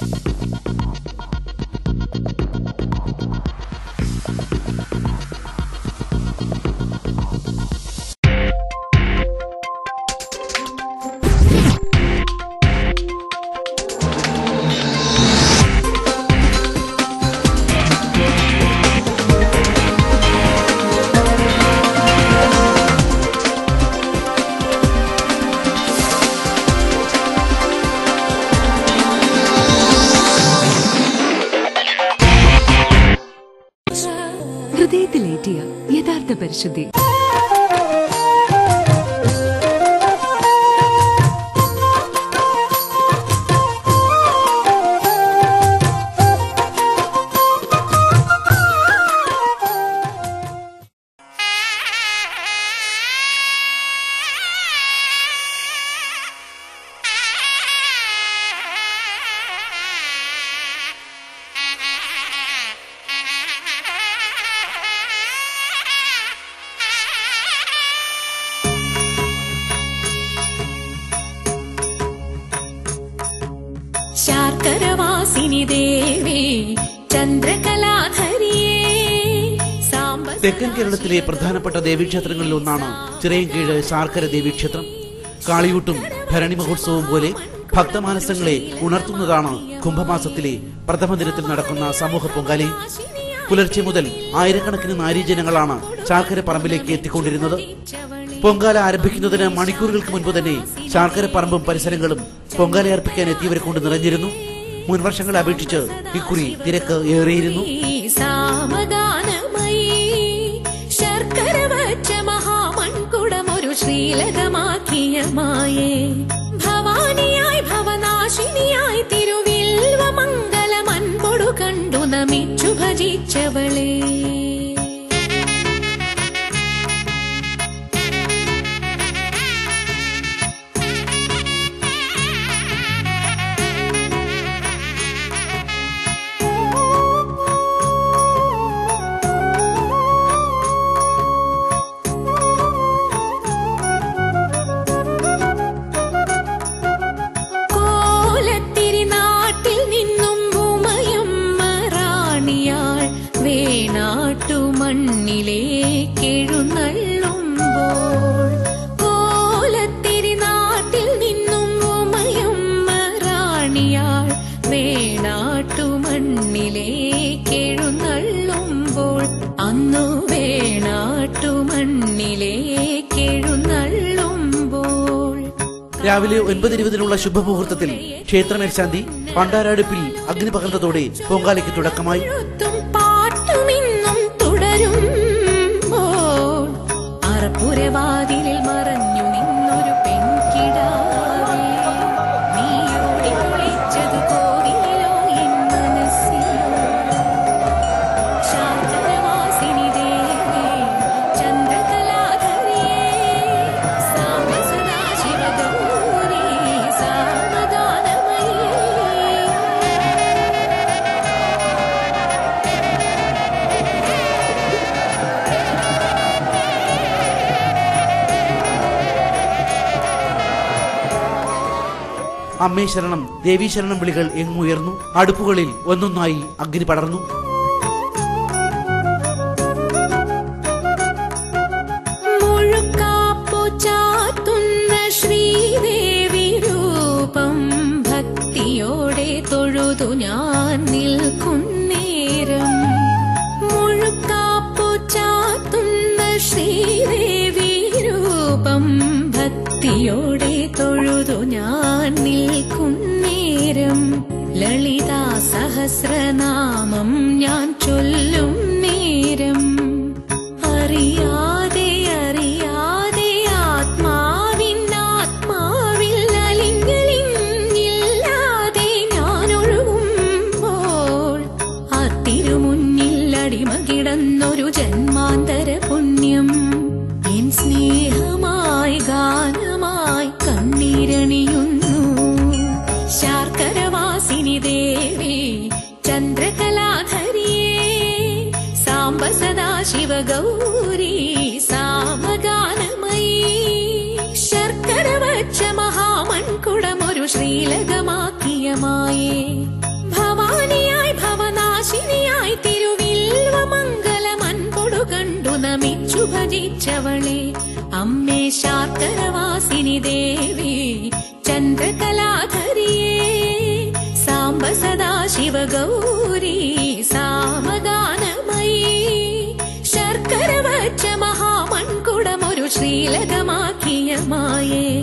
you യഥാർത്ഥ തെക്കൻ കേരളത്തിലെ പ്രധാനപ്പെട്ട ദേവീക്ഷേത്രങ്ങളിൽ ഒന്നാണ് ചിറയൻകീഴ് ശാർക്കര ദേവീക്ഷേത്രം. കാളിയൂട്ടും ഭരണി മഹോത്സവവും പോലെ ഭക്തമാനസങ്ങളെ ഉണർത്തുന്നതാണ് കുംഭമാസത്തിലെ പ്രഥമ ദിനത്തിൽ നടക്കുന്ന സമൂഹ പൊങ്കാലി. പുലർച്ചെ മുതൽ ആയിരക്കണക്കിന് നാരീജനങ്ങളാണ് ശാർക്കര പറമ്പിലേക്ക് എത്തിക്കൊണ്ടിരുന്നത്. പൊങ്കാല ആരംഭിക്കുന്നതിന് മണിക്കൂറുകൾക്ക് മുൻപ് തന്നെ ശാർക്കര പറമ്പും പരിസരങ്ങളും പൊങ്കാല അർപ്പിക്കാൻ എത്തിയവരെ കൊണ്ട് നിറഞ്ഞിരുന്നു. മുൻവർഷങ്ങളെ അപേക്ഷിച്ച് ഇക്കുറി തിരക്ക് ഏറിയിരുന്നു. ശ്രീലകമാക്കിയ മായേ. ഭവാനിയായി ഭവനാശിനിയായി തിരുവിൽവ മംഗലമൻപൊടു കണ്ടു നമിച്ചു ഭജിച്ചവളേ. കോലത്തിരി നാട്ടിൽ നിന്നും റാണിയാൾ അന്നു രാവിലെ ഒൻപത് ഇരുപതിനുള്ള ശുഭമുഹൂർത്തത്തിൽ ക്ഷേത്രമേൽശാന്തി പണ്ടാരാടുപ്പിൽ അഗ്നി പകർന്നതോടെ പൊങ്കാലയ്ക്ക് തുടക്കമായി. உறவாதிலில் மர അമ്മേ ശരണം ദേവീ ശരണം വിളികൾ എങ്ങുയർന്നു. അടുപ്പുകളിൽ ഒന്നൊന്നായി അഗ്നി പടർന്നു. സഹസ്രനാമം ഞാൻ साम्ब सदा शिव गौरी सामगानमयी शर्करवच्च महामण्डम् श्रीलगमाक्यमाये भवानय भवनाशिनीय तिरुविल् मङ्गलमन्ु भजिच्छवणे। अम्मे शार्करवासिनि देवी चन्द्रकलाधरिये। साम्ब सदा शिव गौरी साम തിലകമാക്കിയ മായേ.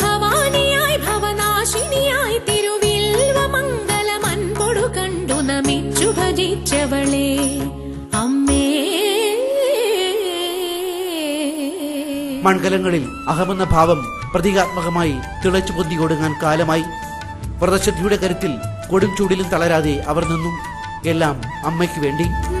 ഭവാനിയായി ഭവനാശിനിയായി തിരുവിൽവ മംഗളമൻപൊടു കണ്ടു നമിച്ചു ഭജിച്ചവളേ. അമ്മേ. അഹമെന്ന ഭാവം പ്രതീകാത്മകമായി തിളച്ചു പൊന്തിക്കൊടുങ്ങാൻ കാലമായി. വ്രതശുദ്ധിയുടെ കരുത്തിൽ കൊടും ചൂടിലും തളരാതെ അവർ നിന്നു. എല്ലാം അമ്മയ്ക്ക് വേണ്ടി.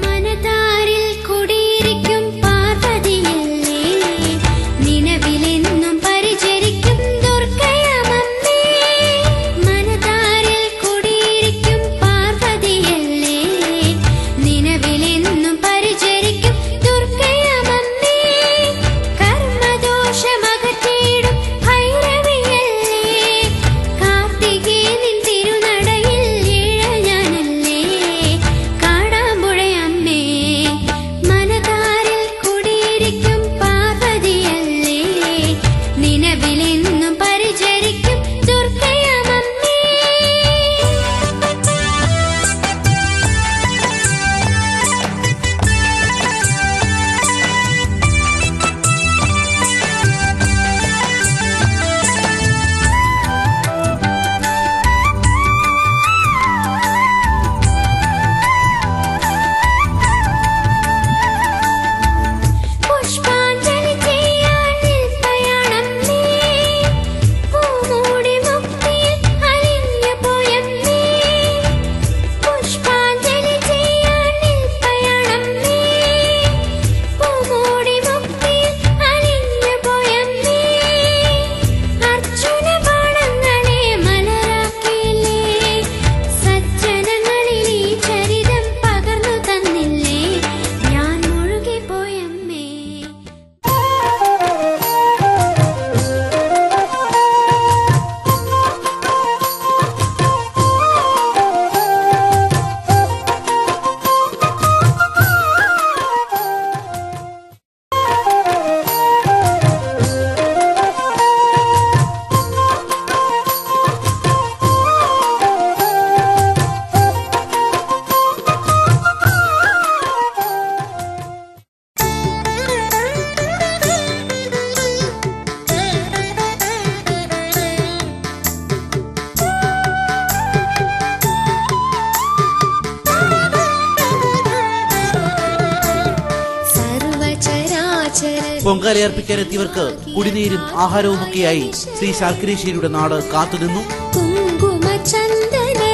പൊങ്കാലയർപ്പിക്കാനെത്തിയവർക്ക് കുടിനീരും ആഹാരവും ഒക്കെയായി ശ്രീ ശാർക്കരേശ്വരിയുടെ നാട് കാത്തുനിന്നു. കുങ്കുമ ചന്ദനേ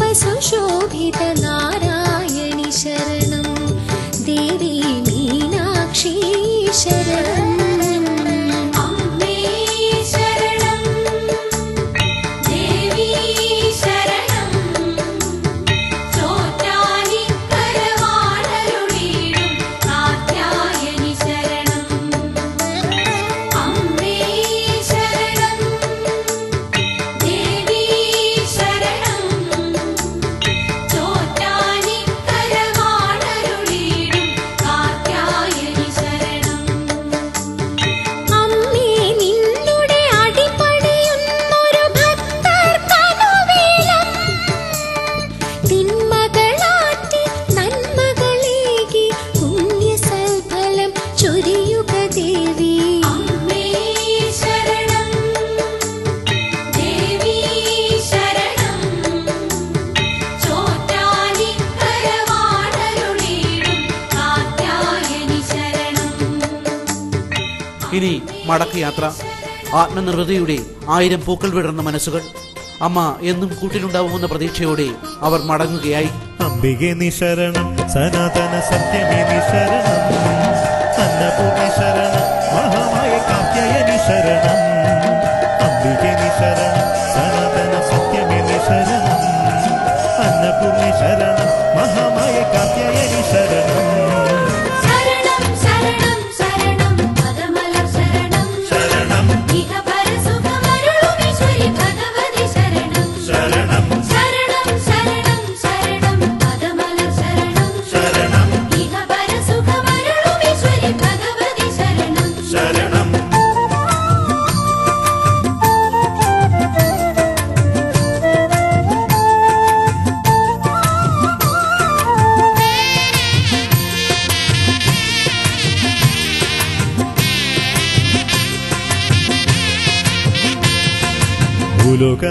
പശുശോഭിത നാട് മടക്കയാത്ര ആത്മനിർവൃതിയുടെ ആയിരം പൂക്കൾ വിടർന്ന മനസ്സുകൾ. അമ്മ എന്നും കൂട്ടിലുണ്ടാവുമെന്ന പ്രതീക്ഷയോടെ അവർ മടങ്ങുകയായി. അംബികെ നിശരണം സനാതന സത്യമേ നിശരണം. അന്നപൂർണി ശരണം മഹാമായ കാത്യായനി നിശരണം. അംബികെ നിശരണം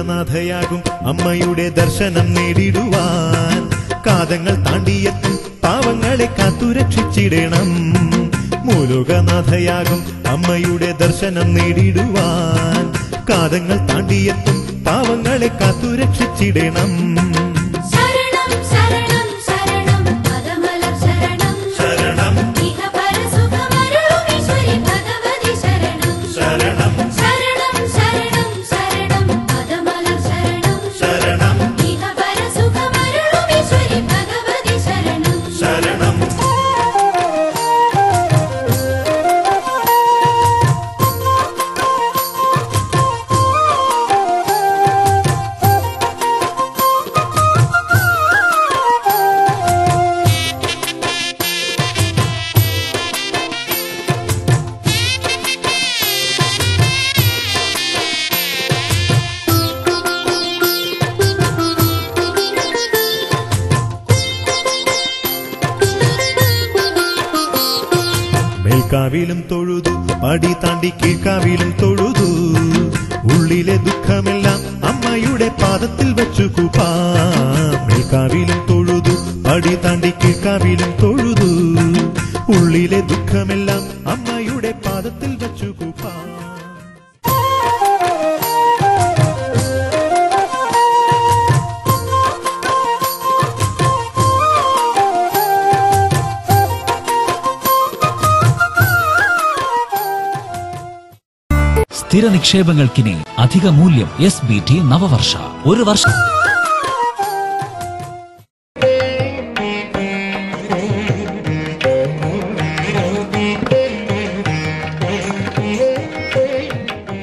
ഭൂലോകനാഥയാകും അമ്മയുടെ ദർശനം നേടിടുവാൻ. കാതങ്ങൾ താണ്ടിയെത്തും പാവങ്ങളെ കാത്തുരക്ഷിച്ചിടണം മൂലോകനാഥയാകും അമ്മയുടെ ദർശനം നേടിടുവാൻ. കാതങ്ങൾ താണ്ടിയെത്തും പാവങ്ങളെ കാത്തുരക്ഷിച്ചിടണം മേൽക്കാവിലും തൊഴുതു പടി താണ്ടി കീഴ്ക്കാവിലും തൊഴുതു. ഉള്ളിലെ ദുഃഖമെല്ലാം അമ്മയുടെ പാദത്തിൽ വെച്ചു കൂപ്പാവിലും തൊഴുതു പടി താണ്ടി കീഴ്ക്കാവിലും തൊഴുതു. ഉള്ളിലെ ദുഃഖമെല്ലാം അമ്മയുടെ പാദത്തിൽ വെച്ചു കുപ്പാം. സ്ഥിര നിക്ഷേപങ്ങൾക്കിനി അധിക മൂല്യം എസ് ബി ടി നവവർഷ. ഒരു വർഷം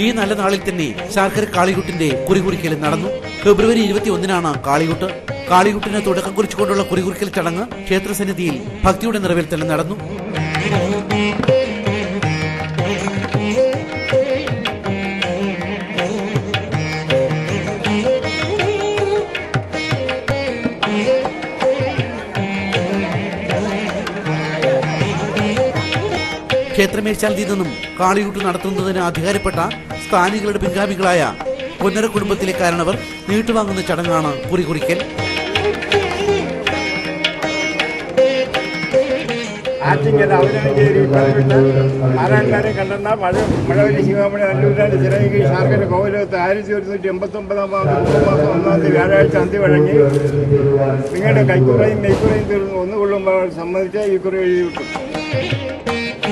ഈ നല്ല നാളിൽ തന്നെ ശാർക്കര കാളികുട്ടിന്റെ കുറികുറിക്കൽ നടന്നു. ഫെബ്രുവരി ഇരുപത്തി ഒന്നിനാണ് കാളികുട്ട്. കാളികുട്ടിന് തുടക്കം കുറിച്ചുകൊണ്ടുള്ള കുറികുറിക്കൽ ചടങ്ങ് ക്ഷേത്രസന്നിധിയിൽ ഭക്തിയുടെ നിറവിൽ തന്നെ നടന്നു. ക്ഷേത്രമേശാന്തിയിൽ നിന്നും കാളിയൂട്ട് നടത്തുന്നതിന് അധികാരപ്പെട്ട സ്ഥാനികളുടെ പിൻഗാമികളായ പൊന്നര കുടുംബത്തിലെ കാരണവർ നീട്ടുവാങ്ങുന്ന ചടങ്ങാണ് മെയ്ക്കുറയും തീർന്ന് ഒന്നുകൊള്ളുമ്പോൾ സംബന്ധിച്ച ഈ കുറി എഴുതി വിട്ടു